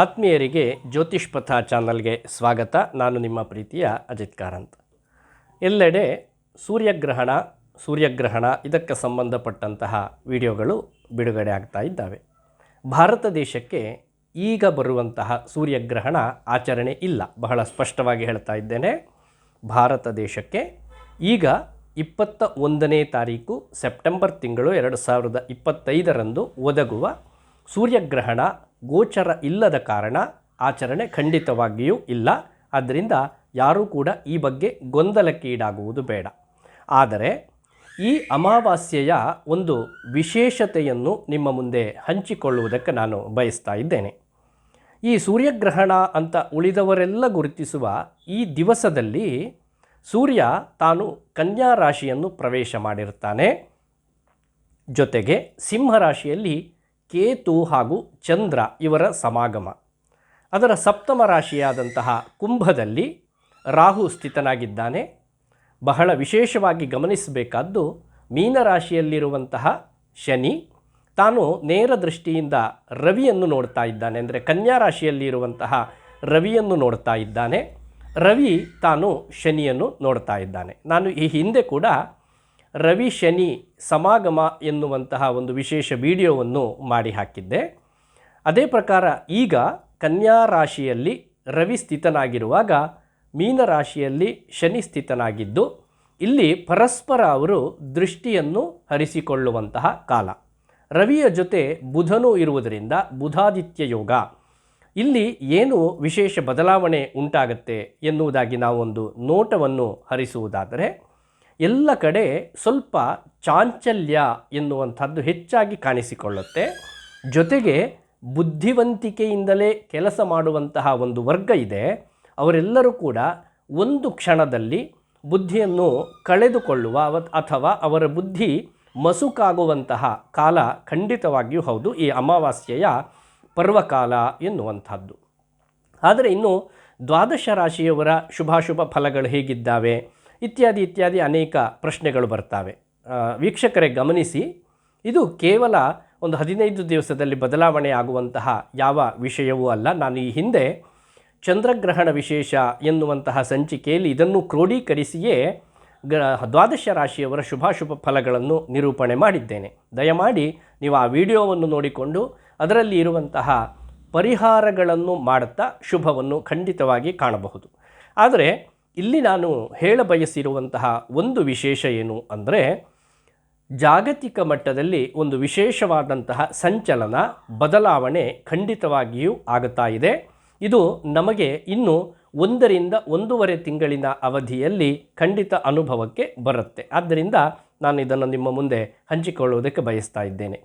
ಆತ್ಮೀಯರಿಗೆ ಜ್ಯೋತಿಷ್ ಪಥ ಚಾನಲ್ಗೆ ಸ್ವಾಗತ. ನಾನು ನಿಮ್ಮ ಪ್ರೀತಿಯ ಅಜಿತ್ ಕಾರಂತ್. ಎಲ್ಲೆಡೆ ಸೂರ್ಯಗ್ರಹಣ ಸೂರ್ಯಗ್ರಹಣ ಇದಕ್ಕೆ ಸಂಬಂಧಪಟ್ಟಂತಹ ವಿಡಿಯೋಗಳು ಬಿಡುಗಡೆ ಆಗ್ತಾ ಇದ್ದಾವೆ. ಭಾರತ ದೇಶಕ್ಕೆ ಈಗ ಬರುವಂತಹ ಸೂರ್ಯಗ್ರಹಣ ಆಚರಣೆ ಇಲ್ಲ. ಬಹಳ ಸ್ಪಷ್ಟವಾಗಿ ಹೇಳ್ತಾ ಇದ್ದೇನೆ. ಭಾರತ ದೇಶಕ್ಕೆ ಈಗ ಇಪ್ಪತ್ತ ಒಂದನೇ ತಾರೀಕು ಸೆಪ್ಟೆಂಬರ್ ತಿಂಗಳು ಎರಡು ಸಾವಿರದ ಇಪ್ಪತ್ತೈದರಂದು ಒದಗುವ ಸೂರ್ಯಗ್ರಹಣ ಗೋಚರ ಇಲ್ಲದ ಕಾರಣ ಆಚರಣೆ ಖಂಡಿತವಾಗಿಯೂ ಇಲ್ಲ. ಆದ್ದರಿಂದ ಯಾರೂ ಕೂಡ ಈ ಬಗ್ಗೆ ಗೊಂದಲಕ್ಕೀಡಾಗುವುದು ಬೇಡ. ಆದರೆ ಈ ಅಮಾವಾಸ್ಯೆಯ ಒಂದು ವಿಶೇಷತೆಯನ್ನು ನಿಮ್ಮ ಮುಂದೆ ಹಂಚಿಕೊಳ್ಳುವುದಕ್ಕೆ ನಾನು ಬಯಸ್ತಾ ಇದ್ದೇನೆ. ಈ ಸೂರ್ಯಗ್ರಹಣ ಅಂತ ಉಳಿದವರೆಲ್ಲ ಗುರುತಿಸುವ ಈ ದಿವಸದಲ್ಲಿ ಸೂರ್ಯ ತಾನು ಕನ್ಯಾ ರಾಶಿಯನ್ನು ಪ್ರವೇಶ ಮಾಡಿರುತ್ತಾನೆ. ಜೊತೆಗೆ ಸಿಂಹರಾಶಿಯಲ್ಲಿ ಕೇತು ಹಾಗೂ ಚಂದ್ರ ಇವರ ಸಮಾಗಮ. ಅದರ ಸಪ್ತಮ ರಾಶಿಯಾದಂತಹ ಕುಂಭದಲ್ಲಿ ರಾಹು ಸ್ಥಿತನಾಗಿದ್ದಾನೆ. ಬಹಳ ವಿಶೇಷವಾಗಿ ಗಮನಿಸಬೇಕಾದ್ದು ಮೀನರಾಶಿಯಲ್ಲಿರುವಂತಹ ಶನಿ, ತಾನು ನೇರ ದೃಷ್ಟಿಯಿಂದ ರವಿಯನ್ನು ನೋಡ್ತಾ ಇದ್ದಾನೆ. ಅಂದರೆ ಕನ್ಯಾ ರಾಶಿಯಲ್ಲಿರುವಂತಹ ರವಿಯನ್ನು ನೋಡ್ತಾ ಇದ್ದಾನೆ. ರವಿ ತಾನು ಶನಿಯನ್ನು ನೋಡ್ತಾ ಇದ್ದಾನೆ. ನಾನು ಈ ಹಿಂದೆ ಕೂಡ ರವಿ ಶನಿ ಸಮಾಗಮ ಎನ್ನುವಂತಹ ಒಂದು ವಿಶೇಷ ವಿಡಿಯೋವನ್ನು ಮಾಡಿ ಹಾಕಿದ್ದೆ. ಅದೇ ಪ್ರಕಾರ ಈಗ ಕನ್ಯಾ ರಾಶಿಯಲ್ಲಿ ರವಿ ಸ್ಥಿತನಾಗಿರುವಾಗ ಮೀನರಾಶಿಯಲ್ಲಿ ಶನಿ ಸ್ಥಿತನಾಗಿದ್ದು, ಇಲ್ಲಿ ಪರಸ್ಪರ ಅವರು ದೃಷ್ಟಿಯನ್ನು ಹರಿಸಿಕೊಳ್ಳುವಂತಹ ಕಾಲ. ರವಿಯ ಜೊತೆ ಬುಧನೂ ಇರುವುದರಿಂದ ಬುಧಾದಿತ್ಯ ಯೋಗ. ಇಲ್ಲಿ ಏನು ವಿಶೇಷ ಬದಲಾವಣೆ ಉಂಟಾಗುತ್ತೆ ಎನ್ನುವುದಾಗಿ ನಾವೊಂದು ನೋಟವನ್ನು ಹರಿಸುವುದಾದರೆ ಎಲ್ಲ ಕಡೆ ಸ್ವಲ್ಪ ಚಾಂಚಲ್ಯ ಎನ್ನುವಂಥದ್ದು ಹೆಚ್ಚಾಗಿ ಕಾಣಿಸಿಕೊಳ್ಳುತ್ತೆ. ಜೊತೆಗೆ ಬುದ್ಧಿವಂತಿಕೆಯಿಂದಲೇ ಕೆಲಸ ಮಾಡುವಂತಹ ಒಂದು ವರ್ಗ ಇದೆ. ಅವರೆಲ್ಲರೂ ಕೂಡ ಒಂದು ಕ್ಷಣದಲ್ಲಿ ಬುದ್ಧಿಯನ್ನು ಕಳೆದುಕೊಳ್ಳುವ ಅಥವಾ ಅವರ ಬುದ್ಧಿ ಮಸುಕಾಗುವಂತಹ ಕಾಲ ಖಂಡಿತವಾಗಿಯೂ ಹೌದು, ಈ ಅಮಾವಾಸ್ಯೆಯ ಪರ್ವಕಾಲ ಎನ್ನುವಂಥದ್ದು. ಆದರೆ ಇನ್ನು ದ್ವಾದಶ ರಾಶಿಯವರ ಶುಭಾಶುಭ ಫಲಗಳು ಹೇಗಿದ್ದಾವೆ? ಇತ್ಯಾದಿ ಇತ್ಯಾದಿ ಅನೇಕ ಪ್ರಶ್ನೆಗಳು ಬರ್ತವೆ. ವೀಕ್ಷಕರೇ ಗಮನಿಸಿ, ಇದು ಕೇವಲ ಒಂದು ಹದಿನೈದು ದಿವಸದಲ್ಲಿ ಬದಲಾವಣೆ ಆಗುವಂತಹ ಯಾವ ವಿಷಯವೂ ಅಲ್ಲ. ನಾನು ಈ ಹಿಂದೆ ಚಂದ್ರಗ್ರಹಣ ವಿಶೇಷ ಎನ್ನುವಂತಹ ಸಂಚಿಕೆಯಲ್ಲಿ ಇದನ್ನು ಕ್ರೋಢೀಕರಿಸಿಯೇ ಗ ದ್ವಾದಶ ರಾಶಿಯವರ ಶುಭಾಶುಭ ಫಲಗಳನ್ನು ನಿರೂಪಣೆ ಮಾಡಿದ್ದೇನೆ. ದಯಮಾಡಿ ನೀವು ಆ ವಿಡಿಯೋವನ್ನು ನೋಡಿಕೊಂಡು ಅದರಲ್ಲಿ ಇರುವಂತಹ ಪರಿಹಾರಗಳನ್ನು ಮಾಡುತ್ತಾ ಶುಭವನ್ನು ಖಂಡಿತವಾಗಿ ಕಾಣಬಹುದು. ಆದರೆ ಇಲ್ಲಿ ನಾನು ಹೇಳ ಬಯಸಿರುವಂತಹ ಒಂದು ವಿಶೇಷ ಏನು ಅಂದರೆ ಜಾಗತಿಕ ಮಟ್ಟದಲ್ಲಿ ಒಂದು ವಿಶೇಷವಾದಂತಹ ಸಂಚಲನ, ಬದಲಾವಣೆ ಖಂಡಿತವಾಗಿಯೂ ಆಗುತ್ತಾ ಇದೆ. ಇದು ನಮಗೆ ಇನ್ನು ಒಂದರಿಂದ ಒಂದೂವರೆ ತಿಂಗಳಿನ ಅವಧಿಯಲ್ಲಿ ಖಂಡಿತ ಅನುಭವಕ್ಕೆ ಬರುತ್ತೆ. ಆದ್ದರಿಂದ ನಾನು ಇದನ್ನು ನಿಮ್ಮ ಮುಂದೆ ಹಂಚಿಕೊಳ್ಳುವುದಕ್ಕೆ ಬಯಸ್ತಾ ಇದ್ದೇನೆ.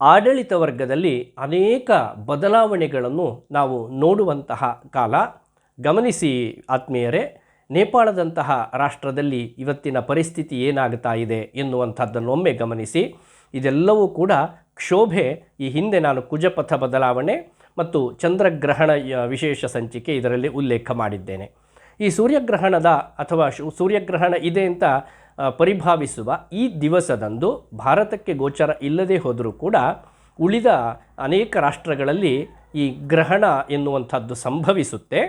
ಆಡಳಿತ ವರ್ಗದಲ್ಲಿ ಅನೇಕ ಬದಲಾವಣೆಗಳನ್ನು ನಾವು ನೋಡುವಂತಹ ಕಾಲ ಗಮನಿಸಿ ಆತ್ಮೀಯರೇ, ನೇಪಾಳದಂತಹ ರಾಷ್ಟ್ರದಲ್ಲಿ ಇವತ್ತಿನ ಪರಿಸ್ಥಿತಿ ಏನಾಗ್ತಾ ಇದೆ ಎನ್ನುವಂಥದ್ದನ್ನು ಒಮ್ಮೆ ಗಮನಿಸಿ. ಇದೆಲ್ಲವೂ ಕೂಡ ಕ್ಷೋಭೆ, ಈ ಹಿಂದೆ ನಾನು ಕುಜಪಥ ಬದಲಾವಣೆ ಮತ್ತು ಚಂದ್ರಗ್ರಹಣ ವಿಶೇಷ ಸಂಚಿಕೆ ಇದರಲ್ಲಿ ಉಲ್ಲೇಖ ಮಾಡಿದ್ದೇನೆ. ಈ ಸೂರ್ಯಗ್ರಹಣದ ಅಥವಾ ಸೂರ್ಯಗ್ರಹಣ ಇದೆ ಅಂತ ಪರಿಭಾವಿಸುವ ಈ ದಿವಸದಂದು ಭಾರತಕ್ಕೆ ಗೋಚರ ಇಲ್ಲದೆ ಹೋದರೂ ಕೂಡ ಉಳಿದ ಅನೇಕ ರಾಷ್ಟ್ರಗಳಲ್ಲಿ ಈ ಗ್ರಹಣ ಎನ್ನುವಂಥದ್ದು ಸಂಭವಿಸುತ್ತೆ.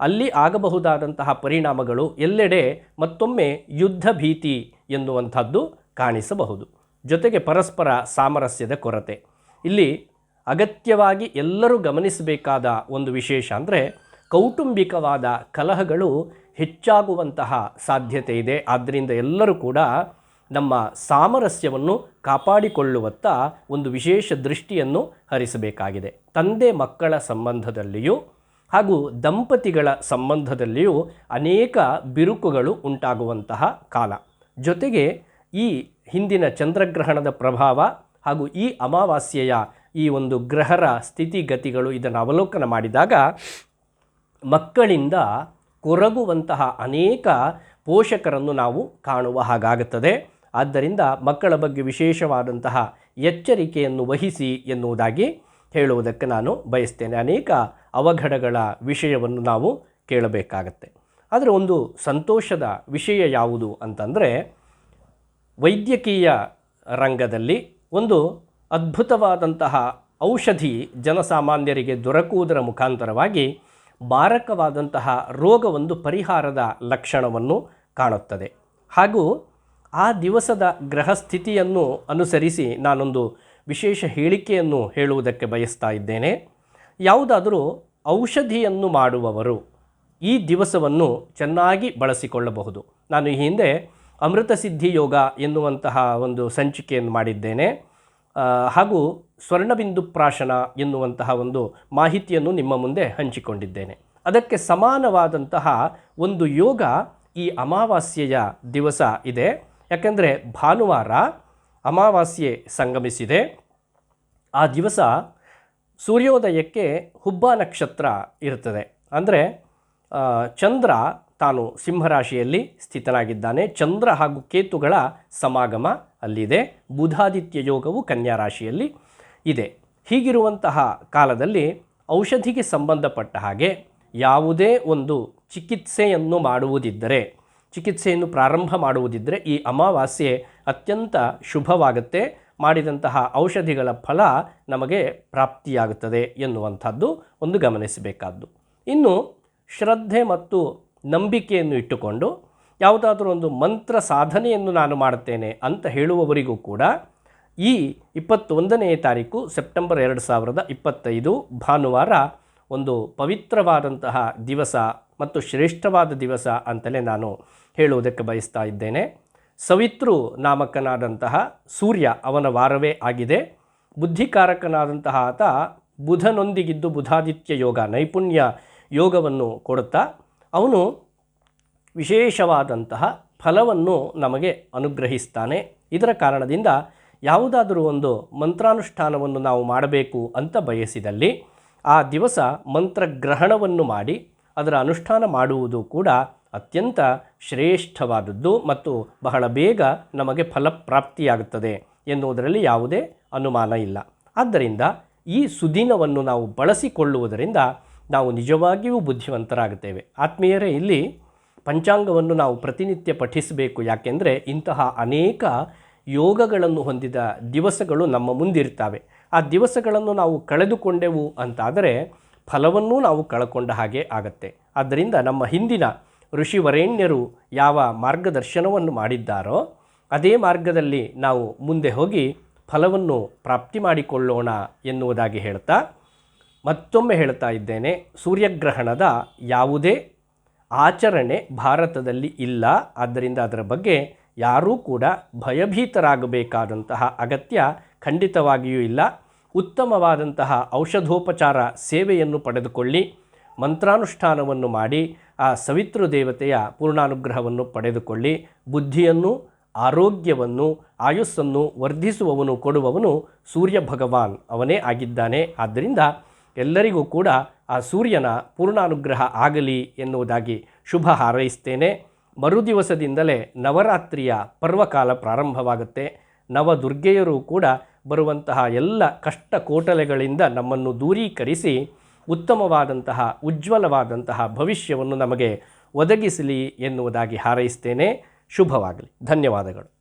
ಅಲ್ಲಿ ಆಗಬಹುದಾದಂತಹ ಪರಿಣಾಮಗಳು ಎಲ್ಲೆಡೆ ಮತ್ತೊಮ್ಮೆ ಯುದ್ಧ ಭೀತಿ ಎನ್ನುವಂಥದ್ದು ಕಾಣಿಸಬಹುದು. ಜೊತೆಗೆ ಪರಸ್ಪರ ಸಾಮರಸ್ಯದ ಕೊರತೆ. ಇಲ್ಲಿ ಅಗತ್ಯವಾಗಿ ಎಲ್ಲರೂ ಗಮನಿಸಬೇಕಾದ ಒಂದು ವಿಶೇಷ ಅಂದರೆ ಕೌಟುಂಬಿಕವಾದ ಕಲಹಗಳು ಹೆಚ್ಚಾಗುವಂತಹ ಸಾಧ್ಯತೆ ಇದೆ. ಆದ್ದರಿಂದ ಎಲ್ಲರೂ ಕೂಡ ನಮ್ಮ ಸಾಮರಸ್ಯವನ್ನು ಕಾಪಾಡಿಕೊಳ್ಳುವತ್ತ ಒಂದು ವಿಶೇಷ ದೃಷ್ಟಿಯನ್ನು ಹರಿಸಬೇಕಾಗಿದೆ. ತಂದೆ ಮಕ್ಕಳ ಸಂಬಂಧದಲ್ಲಿಯೂ ಹಾಗೂ ದಂಪತಿಗಳ ಸಂಬಂಧದಲ್ಲಿಯೂ ಅನೇಕ ಬಿರುಕುಗಳು ಉಂಟಾಗುವಂತಹ ಕಾಲ. ಜೊತೆಗೆ ಈ ಹಿಂದಿನ ಚಂದ್ರಗ್ರಹಣದ ಪ್ರಭಾವ ಹಾಗೂ ಈ ಅಮಾವಾಸ್ಯೆಯ ಈ ಒಂದು ಗ್ರಹರ ಸ್ಥಿತಿಗತಿಗಳು ಇದನ್ನು ಅವಲೋಕನ ಮಾಡಿದಾಗ ಮಕ್ಕಳಿಂದ ಕೊರಗುವಂತಹ ಅನೇಕ ಪೋಷಕರನ್ನು ನಾವು ಕಾಣುವ ಹಾಗಾಗುತ್ತದೆ. ಆದ್ದರಿಂದ ಮಕ್ಕಳ ಬಗ್ಗೆ ವಿಶೇಷವಾದಂತಹ ಎಚ್ಚರಿಕೆಯನ್ನು ವಹಿಸಿ ಎನ್ನುವುದಾಗಿ ಹೇಳುವುದಕ್ಕೆ ನಾನು ಬಯಸ್ತೇನೆ. ಅನೇಕ ಅವಘಡಗಳ ವಿಷಯವನ್ನು ನಾವು ಕೇಳಬೇಕಾಗತ್ತೆ. ಆದರೆ ಒಂದು ಸಂತೋಷದ ವಿಷಯ ಯಾವುದು ಅಂತಂದರೆ, ವೈದ್ಯಕೀಯ ರಂಗದಲ್ಲಿ ಒಂದು ಅದ್ಭುತವಾದಂತಹ ಔಷಧಿ ಜನಸಾಮಾನ್ಯರಿಗೆ ದೊರಕುವುದರ ಮುಖಾಂತರವಾಗಿ ಮಾರಕವಾದಂತಹ ರೋಗವೊಂದು ಪರಿಹಾರದ ಲಕ್ಷಣವನ್ನು ಕಾಣುತ್ತದೆ. ಹಾಗೂ ಆ ದಿವಸದ ಗ್ರಹ ಸ್ಥಿತಿಯನ್ನು ಅನುಸರಿಸಿ ನಾನೊಂದು ವಿಶೇಷ ಹೇಳಿಕೆಯನ್ನು ಹೇಳುವುದಕ್ಕೆ ಬಯಸ್ತಾ ಇದ್ದೇನೆ. ಯಾವುದಾದರೂ ಔಷಧಿಯನ್ನು ಮಾಡುವವರು ಈ ದಿವಸವನ್ನು ಚೆನ್ನಾಗಿ ಬಳಸಿಕೊಳ್ಳಬಹುದು. ನಾನು ಈ ಹಿಂದೆ ಅಮೃತ ಸಿದ್ಧಿ ಯೋಗ ಎನ್ನುವಂತಹ ಒಂದು ಸಂಚಿಕೆಯನ್ನು ಮಾಡಿದ್ದೇನೆ. ಹಾಗೂ ಸ್ವರ್ಣಬಿಂದು ಪ್ರಾಶನ ಎನ್ನುವಂತಹ ಒಂದು ಮಾಹಿತಿಯನ್ನು ನಿಮ್ಮ ಮುಂದೆ ಹಂಚಿಕೊಂಡಿದ್ದೇನೆ. ಅದಕ್ಕೆ ಸಮಾನವಾದಂತಹ ಒಂದು ಯೋಗ ಈ ಅಮಾವಾಸ್ಯೆಯ ದಿವಸ ಇದೆ. ಯಾಕೆಂದರೆ ಭಾನುವಾರ ಅಮಾವಾಸ್ಯೆ ಸಂಗಮಿಸಿದೆ. ಆ ದಿವಸ ಸೂರ್ಯೋದಯಕ್ಕೆ ಹುಬ್ಬ ನಕ್ಷತ್ರ ಇರುತ್ತದೆ ಅಂದರೆ ಚಂದ್ರ ತಾನು ಸಿಂಹರಾಶಿಯಲ್ಲಿ ಸ್ಥಿತನಾಗಿದ್ದಾನೆ. ಚಂದ್ರ ಹಾಗೂ ಕೇತುಗಳ ಸಮಾಗಮ ಅಲ್ಲಿದೆ. ಬುಧಾದಿತ್ಯ ಯೋಗವು ಕನ್ಯಾ ರಾಶಿಯಲ್ಲಿ ಇದೆ. ಹೀಗಿರುವಂತಹ ಕಾಲದಲ್ಲಿ ಔಷಧಿಗೆ ಸಂಬಂಧಪಟ್ಟ ಹಾಗೆ ಯಾವುದೇ ಒಂದು ಚಿಕಿತ್ಸೆಯನ್ನು ಮಾಡುವುದಿದ್ದರೆ ಚಿಕಿತ್ಸೆಯನ್ನು ಪ್ರಾರಂಭ ಮಾಡುವುದಿದ್ದರೆ ಈ ಅಮಾವಾಸ್ಯೆ ಅತ್ಯಂತ ಶುಭವಾಗುತ್ತೆ. ಮಾಡಿದಂತಹ ಔಷಧಿಗಳ ಫಲ ನಮಗೆ ಪ್ರಾಪ್ತಿಯಾಗುತ್ತದೆ ಎನ್ನುವಂಥದ್ದು ಒಂದು ಗಮನಿಸಬೇಕಾದ್ದು. ಇನ್ನು ಶ್ರದ್ಧೆ ಮತ್ತು ನಂಬಿಕೆಯನ್ನು ಇಟ್ಟುಕೊಂಡು ಯಾವುದಾದ್ರೂ ಒಂದು ಮಂತ್ರ ಸಾಧನೆಯನ್ನು ನಾನು ಮಾಡುತ್ತೇನೆ ಅಂತ ಹೇಳುವವರಿಗೂ ಕೂಡ ಈ ಇಪ್ಪತ್ತೊಂದನೆಯ ತಾರೀಕು ಸೆಪ್ಟೆಂಬರ್ ಎರಡು ಸಾವಿರದ ಇಪ್ಪತ್ತೈದು ಭಾನುವಾರ ಒಂದು ಪವಿತ್ರವಾದಂತಹ ದಿವಸ ಮತ್ತು ಶ್ರೇಷ್ಠವಾದ ದಿವಸ ಅಂತಲೇ ನಾನು ಹೇಳುವುದಕ್ಕೆ ಬಯಸ್ತಾ ಇದ್ದೇನೆ. ಸವಿತೃ ನಾಮಕನಾದಂತಹ ಸೂರ್ಯ ಅವನ ವಾರವೇ ಆಗಿದೆ. ಬುದ್ಧಿಕಾರಕನಾದಂತಹ ಆತ ಬುಧನೊಂದಿಗಿದ್ದು ಬುಧಾದಿತ್ಯ ಯೋಗ, ನೈಪುಣ್ಯ ಯೋಗವನ್ನು ಕೊಡುತ್ತಾ, ಅವನು ವಿಶೇಷವಾದಂತಹ ಫಲವನ್ನು ನಮಗೆ ಅನುಗ್ರಹಿಸ್ತಾನೆ. ಇದರ ಕಾರಣದಿಂದ ಯಾವುದಾದರೂ ಒಂದು ಮಂತ್ರಾನುಷ್ಠಾನವನ್ನು ನಾವು ಮಾಡಬೇಕು ಅಂತ ಬಯಸಿದಲ್ಲಿ, ಆ ದಿವಸ ಮಂತ್ರಗ್ರಹಣವನ್ನು ಮಾಡಿ, ಅದರ ಅನುಷ್ಠಾನ ಮಾಡುವುದು ಕೂಡ ಅತ್ಯಂತ ಶ್ರೇಷ್ಠವಾದದ್ದು ಮತ್ತು ಬಹಳ ಬೇಗ ನಮಗೆ ಫಲಪ್ರಾಪ್ತಿಯಾಗುತ್ತದೆ ಎನ್ನುವುದರಲ್ಲಿ ಯಾವುದೇ ಅನುಮಾನ ಇಲ್ಲ. ಆದ್ದರಿಂದ ಈ ಸುದಿನವನ್ನು ನಾವು ಬಳಸಿಕೊಳ್ಳುವುದರಿಂದ ನಾವು ನಿಜವಾಗಿಯೂ ಬುದ್ಧಿವಂತರಾಗುತ್ತೇವೆ. ಆತ್ಮೀಯರೇ, ಇಲ್ಲಿ ಪಂಚಾಂಗವನ್ನು ನಾವು ಪ್ರತಿನಿತ್ಯ ಪಠಿಸಬೇಕು. ಯಾಕೆಂದರೆ ಇಂತಹ ಅನೇಕ ಯೋಗಗಳನ್ನು ಹೊಂದಿದ ದಿವಸಗಳು ನಮ್ಮ ಮುಂದಿರ್ತವೆ ಆ ದಿವಸಗಳನ್ನು ನಾವು ಕಳೆದುಕೊಂಡೆವು ಅಂತಾದರೆ ಫಲವನ್ನೂ ನಾವು ಕಳ್ಕೊಂಡ ಹಾಗೆ ಆಗತ್ತೆ. ಆದ್ದರಿಂದ ನಮ್ಮ ಹಿಂದಿನ ಋಷಿವರೇಣ್ಯರು ಯಾವ ಮಾರ್ಗದರ್ಶನವನ್ನು ಮಾಡಿದ್ದಾರೋ ಅದೇ ಮಾರ್ಗದಲ್ಲಿ ನಾವು ಮುಂದೆ ಹೋಗಿ ಫಲವನ್ನು ಪ್ರಾಪ್ತಿ ಮಾಡಿಕೊಳ್ಳೋಣ ಎನ್ನುವುದಾಗಿ ಹೇಳ್ತಾ ಮತ್ತೊಮ್ಮೆ ಹೇಳ್ತಾ ಇದ್ದೇನೆ, ಸೂರ್ಯಗ್ರಹಣದ ಯಾವುದೇ ಆಚರಣೆ ಭಾರತದಲ್ಲಿ ಇಲ್ಲ. ಆದ್ದರಿಂದ ಅದರ ಬಗ್ಗೆ ಯಾರೂ ಕೂಡ ಭಯಭೀತರಾಗಬೇಕಾದಂತಹ ಅಗತ್ಯ ಖಂಡಿತವಾಗಿಯೂ ಇಲ್ಲ. ಉತ್ತಮವಾದಂತಹ ಔಷಧೋಪಚಾರ ಸೇವೆಯನ್ನು ಪಡೆದುಕೊಳ್ಳಿ, ಮಂತ್ರಾನುಷ್ಠಾನವನ್ನು ಮಾಡಿ ಆ ಸವಿತೃ ದೇವತೆಯ ಪೂರ್ಣಾನುಗ್ರಹವನ್ನು ಪಡೆದುಕೊಳ್ಳಿ, ಬುದ್ಧಿಯನ್ನು, ಆರೋಗ್ಯವನ್ನು, ಆಯುಸ್ಸನ್ನು ವರ್ಧಿಸುವವನು ಕೊಡುವವನು ಸೂರ್ಯ ಭಗವಾನ್ ಅವನೇ ಆಗಿದ್ದಾನೆ. ಆದ್ದರಿಂದ ಎಲ್ಲರಿಗೂ ಕೂಡ ಆ ಸೂರ್ಯನ ಪೂರ್ಣಾನುಗ್ರಹ ಆಗಲಿ ಎನ್ನುವುದಾಗಿ ಶುಭ ಹಾರೈಸ್ತೇನೆ. ಮರುದಿವಸದಿಂದಲೇ ನವರಾತ್ರಿಯ ಪರ್ವಕಾಲ ಪ್ರಾರಂಭವಾಗುತ್ತೆ. ನವದುರ್ಗೆಯರು ಕೂಡ ಬರುವಂತಹ ಎಲ್ಲ ಕಷ್ಟ ಕೋಟಲೆಗಳಿಂದ ನಮ್ಮನ್ನು ದೂರೀಕರಿಸಿ ಉತ್ತಮವಾದಂತಹ ಉಜ್ವಲವಾದಂತಹ ಭವಿಷ್ಯವನ್ನು ನಮಗೆ ಒದಗಿಸಲಿ ಎನ್ನುವುದಾಗಿ ಹಾರೈಸ್ತೇನೆ. ಶುಭವಾಗಲಿ. ಧನ್ಯವಾದಗಳು.